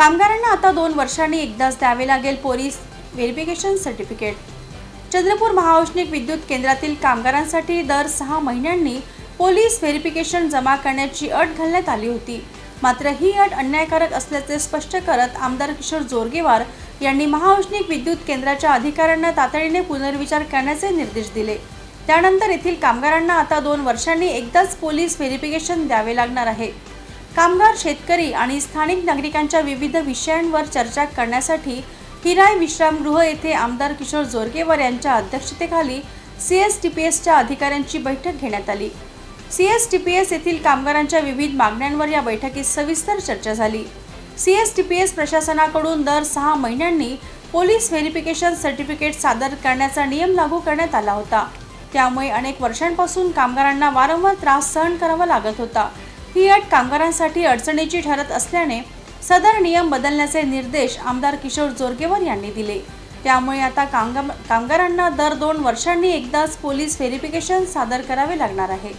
कामगारांना आता दोन वर्षांनी एकदाच द्यावे लागेल पोलीस व्हेरिफिकेशन सर्टिफिकेट. चंद्रपूर महाऔष्णिक विद्युत केंद्रातील कामगारांसाठी दर सहा महिन्यांनी पोलीस व्हेरिफिकेशन जमा करण्याची अट घालण्यात आली होती. मात्र ही अट अन्यायकारक असल्याचे स्पष्ट करत आमदार किशोर जोरगेवार यांनी महाऔष्णिक विद्युत केंद्राच्या अधिकाऱ्यांना तातडीने पुनर्विचार करण्याचे निर्देश दिले. त्यानंतर येथील कामगारांना आता दोन वर्षांनी एकदाच पोलीस व्हेरिफिकेशन द्यावे लागणार आहे. कामगार शेतकरी आणि स्थानिक नागरिकांच्या विविध विषयांवर चर्चा करण्यासाठी हिराय विश्रामगृह येथे आमदार किशोर जोरगेवार यांच्या अध्यक्षतेखाली सी एस टी पी एसच्या अधिकाऱ्यांची बैठक घेण्यात आली. C S T P S येथील कामगारांच्या विविध मागण्यांवर या बैठकीत सविस्तर चर्चा झाली. C S T P S प्रशासनाकडून दर सहा महिन्यांनी पोलीस व्हेरिफिकेशन सर्टिफिकेट सादर करण्याचा नियम लागू करण्यात आला होता. त्यामुळे अनेक वर्षांपासून कामगारांना वारंवार त्रास सहन करावा लागत होता. ही अट कामगारांसाठी अडचणीची ठरत असल्याने सदर नियम बदलण्याचे निर्देश आमदार किशोर जोरगेवर यांनी दिले. त्यामुळे आता कामगार कामगारांना दर दोन वर्षांनी एकदाच पोलीस व्हेरिफिकेशन सादर करावे लागणार आहे.